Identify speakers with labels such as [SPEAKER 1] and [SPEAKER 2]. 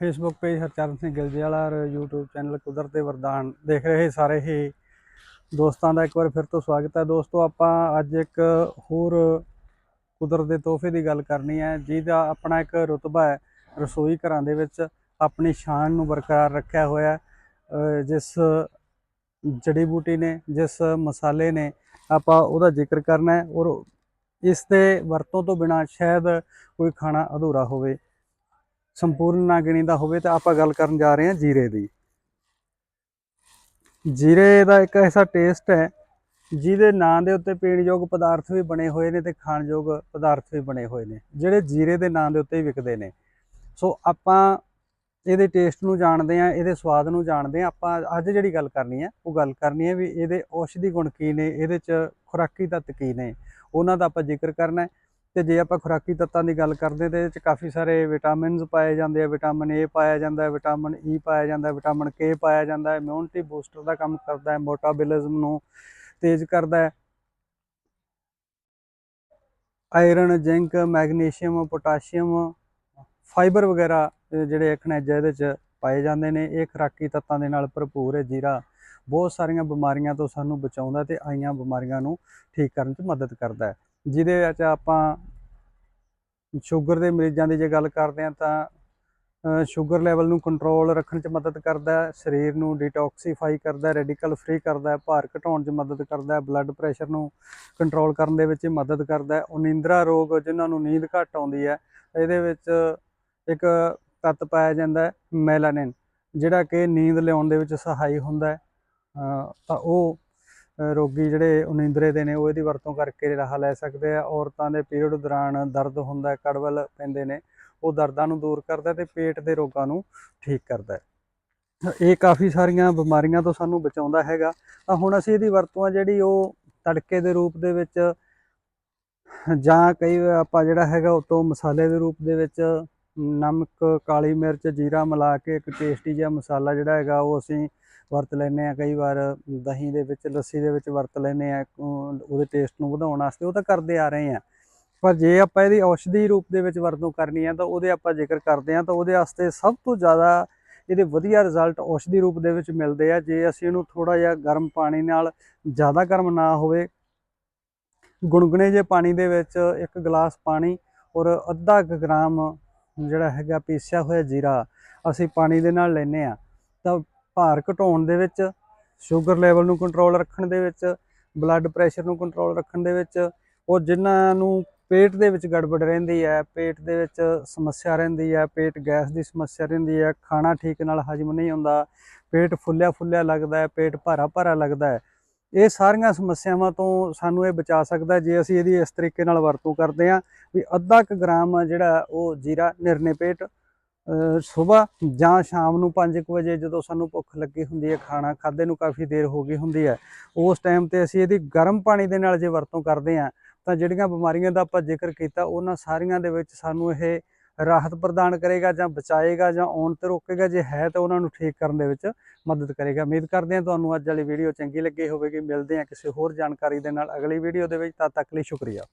[SPEAKER 1] Facebook page Harcharan Singh ਗਿਲਜੇ ਵਾਲਾ ਔਰ YouTube channel ਕੁਦਰਤ ਦੇ ਵਰਦਾਨ ਦੇਖ ਰਹੇ ਸਾਰੇ ਹੀ ਦੋਸਤਾਂ ਦਾ ਇੱਕ ਵਾਰ ਫਿਰ ਤੋਂ ਸਵਾਗਤ ਹੈ। ਦੋਸਤੋ, ਆਪਾਂ ਅੱਜ ਇੱਕ ਹੋਰ ਕੁਦਰਤ ਦੇ ਤੋਹਫੇ ਦੀ ਗੱਲ ਕਰਨੀ ਹੈ। ਜਿਹਦਾ ਆਪਣਾ ਇੱਕ ਰੁਤਬਾ ਹੈ, ਰਸੋਈ ਘਰਾਂ ਦੇ ਵਿੱਚ ਆਪਣੀ ਸ਼ਾਨ ਨੂੰ ਬਰਕਰਾਰ ਰੱਖਿਆ ਹੋਇਆ ਜਿਸ ਜੜੀ ਬੂਟੀ ਨੇ, ਜਿਸ ਮਸਾਲੇ ਨੇ ਆਪਾਂ ਉਹਦਾ ਜ਼ਿਕਰ ਕਰਨਾ ਹੈ ਔਰ ਇਸ ਦੇ ਵਰਤੋਂ ਤੋਂ ਬਿਨਾ ਸ਼ਾਇਦ ਕੋਈ ਖਾਣਾ ਅਧੂਰਾ ਹੋਵੇ। ਸੰਪੂਰਨ ਨਾ ਗਿਣੀਦਾ ਹੋਵੇ ਤਾਂ ਆਪਾਂ ਗੱਲ ਕਰਨ ਜਾ ਰਹੇ ਹਾਂ ਜੀਰੇ ਦੀ। ਜੀਰੇ ਦਾ ਇੱਕ ਐਸਾ ਟੇਸਟ ਹੈ, ਜਿਹਦੇ ਨਾਂ ਦੇ ਉੱਤੇ ਪੀਣਯੋਗ ਪਦਾਰਥ ਵੀ ਬਣੇ ਹੋਏ ਨੇ ਤੇ ਖਾਣਯੋਗ ਪਦਾਰਥ ਵੀ ਬਣੇ ਹੋਏ ਨੇ, ਜਿਹੜੇ ਜੀਰੇ ਦੇ ਨਾਂ ਦੇ ਉੱਤੇ ਹੀ ਵਿਕਦੇ ਨੇ। ਸੋ ਆਪਾਂ ਇਹਦੇ ਟੇਸਟ ਨੂੰ ਜਾਣਦੇ ਆ ਇਹਦੇ ਸਵਾਦ ਨੂੰ ਜਾਣਦੇ ਆ ਆਪਾਂ ਅੱਜ ਜਿਹੜੀ ਗੱਲ ਕਰਨੀ ਹੈ, ਉਹ ਗੱਲ ਕਰਨੀ ਹੈ ਵੀ ਇਹਦੇ ਔਸ਼ਧੀ ਗੁਣ ਕੀ ਨੇ, ਇਹਦੇ ਚ ਖੁਰਾਕੀ ਤੱਤ ਕੀ ਨੇ, ਉਹਨਾਂ ਦਾ ਆਪਾਂ ਜ਼ਿਕਰ ਕਰਨਾ ਹੈ। ਤੇ ਜੇ ਆਪਾਂ ਖੁਰਾਕੀ ਤੱਤਾਂ ਦੀ ਗੱਲ ਕਰਦੇ ਤੇ ਇਹਦੇ ਚ ਕਾਫੀ ਸਾਰੇ ਵਿਟਾਮਿਨਸ ਪਾਏ ਜਾਂਦੇ ਆ, ਵਿਟਾਮਿਨ ਏ ਪਾਇਆ ਜਾਂਦਾ ਹੈ, ਵਿਟਾਮਿਨ ਈ ਪਾਇਆ ਜਾਂਦਾ ਹੈ, ਵਿਟਾਮਿਨ ਕੇ ਪਾਇਆ ਜਾਂਦਾ ਹੈ ਇਮਿਊਨਿਟੀ ਬੂਸਟਰ ਦਾ ਕੰਮ ਕਰਦਾ ਹੈ ਮੋਟਾਬੋਲਿਜ਼ਮ ਨੂੰ ਤੇਜ਼ ਕਰਦਾ ਹੈ। Iron zinc magnesium potassium fibre ਵਗੈਰਾ ਜਿਹੜੇ ਖਣਿਜ ਇਹਦੇ ਚ ਪਾਏ ਜਾਂਦੇ ਨੇ। ਇਹ ਖੁਰਾਕੀ ਤੱਤਾਂ ਦੇ ਨਾਲ ਭਰਪੂਰ ਹੈ, ਜੀਰਾ ਬਹੁਤ ਸਾਰੀਆਂ ਬਿਮਾਰੀਆਂ ਤੋਂ ਸਾਨੂੰ ਬਚਾਉਂਦਾ ਤੇ ਆਈਆਂ ਬਿਮਾਰੀਆਂ ਨੂੰ ਠੀਕ ਕਰਨ 'ਚ ਮਦਦ ਕਰਦਾ ਹੈ। ਜਿਹਦੇ ਵਿੱਚ ਆਪਾਂ ਸ਼ੂਗਰ ਦੇ ਮਰੀਜ਼ਾਂ ਦੀ ਜੇ ਗੱਲ ਕਰਦੇ ਹਾਂ ਤਾਂ ਸ਼ੂਗਰ ਲੈਵਲ ਨੂੰ ਕੰਟਰੋਲ ਰੱਖਣ 'ਚ ਮਦਦ ਕਰਦਾ ਹੈ, ਸਰੀਰ ਨੂੰ ਡੀਟੌਕਸੀਫਾਈ ਕਰਦਾ ਹੈ ਰੈਡੀਕਲ ਫ੍ਰੀ ਕਰਦਾ ਹੈ, ਭਾਰ ਘਟਾਉਣ 'ਚ ਮਦਦ ਕਰਦਾ ਹੈ ਬਲੱਡ ਪ੍ਰੈਸ਼ਰ ਨੂੰ ਕੰਟਰੋਲ ਕਰਨ ਦੇ ਵਿੱਚ ਮਦਦ ਕਰਦਾ ਹੈ। ਉਨੀਂਦਰਾ ਰੋਗ ਜਿਨ੍ਹਾਂ ਨੂੰ ਨੀਂਦ ਘੱਟ ਆਉਂਦੀ ਹੈ, ਇਹਦੇ ਵਿੱਚ ਇੱਕ ਤੱਤ ਪਾਇਆ ਜਾਂਦਾ ਹੈ ਮੈਲਾਨਿਨ ਜਿਹੜਾ ਕਿ ਨੀਂਦ ਲਿਆਉਣ ਦੇ ਵਿੱਚ ਸਹਾਈ ਹੁੰਦਾ ਹੈ। ਤਾਂ ਉਹ ਰੋਗੀ ਜਿਹੜੇ ਉਨੀਂਦਰੇ ਦੇ ਨੇ, ਉਹ ਇਹਦੀ ਵਰਤੋਂ ਕਰਕੇ ਰਾਹ ਲੈ ਸਕਦੇ ਆ। ਔਰਤਾਂ ਦੇ ਪੀਰੀਅਡ ਦੌਰਾਨ ਦਰਦ ਹੁੰਦਾ ਕੜਵਲ ਪੈਂਦੇ ਨੇ। ਉਹ ਦਰਦਾਂ ਨੂੰ ਦੂਰ ਕਰਦਾ ਹੈ ਤੇ ਪੇਟ ਦੇ ਰੋਗਾਂ ਨੂੰ ਠੀਕ ਕਰਦਾ ਹੈ। ਇਹ ਕਾਫੀ ਸਾਰੀਆਂ ਬਿਮਾਰੀਆਂ ਤੋਂ ਸਾਨੂੰ ਬਚਾਉਂਦਾ ਹੈਗਾ। ਤਾਂ ਹੁਣ ਅਸੀਂ ਇਹਦੀ ਵਰਤੋਂ ਆ ਜਿਹੜੀ ਉਹ ਤੜਕੇ ਦੇ ਰੂਪ ਦੇ ਵਿੱਚ ਜਾਂ ਕਈ ਆਪਾਂ ਜਿਹੜਾ ਹੈਗਾ ਉਹ ਤੋਂ ਮਸਾਲੇ ਦੇ ਰੂਪ ਦੇ ਵਿੱਚ ਨਮਕ, ਕਾਲੀ ਮਿਰਚ, ਜੀਰਾ ਮਿਲਾ ਕੇ ਇੱਕ ਟੇਸਟੀ ਜਿਹਾ ਮਸਾਲਾ ਜਿਹੜਾ ਹੈਗਾ ਉਹ ਅਸੀਂ ਵਰਤ ਲੈਂਦੇ ਆ ਕਈ ਵਾਰ ਦਹੀਂ ਦੇ ਵਿੱਚ, ਲੱਸੀ ਦੇ ਵਿੱਚ ਵਰਤ ਲੈਂਦੇ ਆ ਉਹਦੇ ਟੇਸਟ ਨੂੰ ਵਧਾਉਣ ਵਾਸਤੇ, ਉਹ ਤਾਂ ਕਰਦੇ ਆ ਰਹੇ ਆ ਪਰ ਜੇ ਆਪਾਂ ਇਹਦੀ ਔਸ਼ਧੀ ਰੂਪ ਦੇ ਵਿੱਚ ਵਰਤੋਂ ਕਰਨੀ ਹੈ, ਤਾਂ ਉਹਦੇ ਆਪਾਂ ਜ਼ਿਕਰ ਕਰਦੇ ਆ ਤਾਂ ਉਹਦੇ ਵਾਸਤੇ ਸਭ ਤੋਂ ਜ਼ਿਆਦਾ ਇਹਦੇ ਵਧੀਆ ਰਿਜ਼ਲਟ ਔਸ਼ਧੀ ਰੂਪ ਦੇ ਵਿੱਚ ਮਿਲਦੇ ਆ। ਜੇ ਅਸੀਂ ਇਹਨੂੰ ਥੋੜਾ ਜਿਹਾ ਗਰਮ ਪਾਣੀ ਨਾਲ ਜ਼ਿਆਦਾ ਗਰਮ ਨਾ ਹੋਵੇ, ਗੁਣਗੁਣੇ ਜੇ ਪਾਣੀ ਦੇ ਵਿੱਚ ਇੱਕ ਗਲਾਸ ਪਾਣੀ ਔਰ ਅੱਧਾ ਕੁ ਗ੍ਰਾਮ ਜਿਹੜਾ ਹੈਗਾ ਪੀਸਿਆ ਹੋਇਆ ਜੀਰਾ ਅਸੀਂ ਪਾਣੀ ਦੇ ਨਾਲ ਲੈਨੇ ਆ ਤਾਂ ਭਾਰ ਘਟਾਉਣ ਦੇ ਵਿੱਚ ਸ਼ੂਗਰ ਲੈਵਲ ਨੂੰ ਕੰਟਰੋਲ ਰੱਖਣ ਦੇ ਵਿੱਚ ਬਲੱਡ ਪ੍ਰੈਸ਼ਰ ਨੂੰ ਕੰਟਰੋਲ ਰੱਖਣ ਦੇ ਵਿੱਚ, ਉਹ ਜਿਨ੍ਹਾਂ ਨੂੰ ਪੇਟ ਦੇ ਵਿੱਚ ਗੜਬੜ ਰਹਿੰਦੀ ਹੈ, ਪੇਟ ਦੇ ਵਿੱਚ ਸਮੱਸਿਆ ਰਹਿੰਦੀ ਹੈ, ਪੇਟ ਗੈਸ ਦੀ ਸਮੱਸਿਆ ਰਹਿੰਦੀ ਹੈ, ਖਾਣਾ ਠੀਕ ਨਾਲ ਹਜਮ ਨਹੀਂ ਹੁੰਦਾ, ਪੇਟ ਫੁੱਲਿਆ ਫੁੱਲਿਆ ਲੱਗਦਾ ਹੈ, ਪੇਟ ਭਾਰਾ ਭਾਰਾ ਲੱਗਦਾ ਹੈ। ਇਹ ਸਾਰੀਆਂ ਸਮੱਸਿਆਵਾਂ ਤੋਂ ਸਾਨੂੰ ਇਹ ਬਚਾ ਸਕਦਾ ਜੇ ਅਸੀਂ ਇਹਦੀ ਇਸ ਤਰੀਕੇ ਨਾਲ ਵਰਤੋਂ ਕਰਦੇ ਹਾਂ ਵੀ ਅੱਧਾ ਕੁ ਗ੍ਰਾਮ ਜਿਹੜਾ ਉਹ ਜੀਰਾ ਨਿਰਨੇ ਪੇਟ ਸਵੇਰ ਜਾਂ ਸ਼ਾਮ ਨੂੰ 5 ਵਜੇ ਜਦੋਂ ਸਾਨੂੰ ਭੁੱਖ ਲੱਗੀ ਹੁੰਦੀ ਹੈ, ਖਾਣਾ ਖਾਦੇ ਨੂੰ ਕਾਫੀ ਦੇਰ ਹੋ ਗਈ ਹੁੰਦੀ ਹੈ। ਉਸ ਟਾਈਮ ਤੇ ਅਸੀਂ ਇਹਦੀ ਗਰਮ ਪਾਣੀ ਦੇ ਨਾਲ ਜੇ ਵਰਤੋਂ ਕਰਦੇ ਹਾਂ, ਤਾਂ ਜਿਹੜੀਆਂ ਬਿਮਾਰੀਆਂ ਦਾ ਆਪਾਂ ਜ਼ਿਕਰ ਕੀਤਾ, ਉਹਨਾਂ ਸਾਰੀਆਂ ਦੇ ਵਿੱਚ ਸਾਨੂੰ ਇਹ ਰਾਹਤ ਪ੍ਰਦਾਨ ਕਰੇਗਾ ਜਾਂ ਬਚਾਏਗਾ ਜਾਂ ਆਉਣ ਤੇ ਰੋਕੇਗਾ, ਜੇ ਹੈ ਤਾਂ ਉਹਨਾਂ ਨੂੰ ਠੀਕ ਕਰਨ ਦੇ ਵਿੱਚ ਮਦਦ ਕਰੇਗਾ। ਉਮੀਦ ਕਰਦੇ ਹਾਂ ਤੁਹਾਨੂੰ ਅੱਜ ਵਾਲੀ ਵੀਡੀਓ ਚੰਗੀ ਲੱਗੀ ਹੋਵੇਗੀ। ਮਿਲਦੇ ਹਾਂ ਕਿਸੇ ਹੋਰ ਜਾਣਕਾਰੀ ਦੇ ਨਾਲ ਅਗਲੀ ਵੀਡੀਓ ਦੇ ਵਿੱਚ। ਤਦ ਤੱਕ ਲਈ ਸ਼ੁਕਰੀਆ।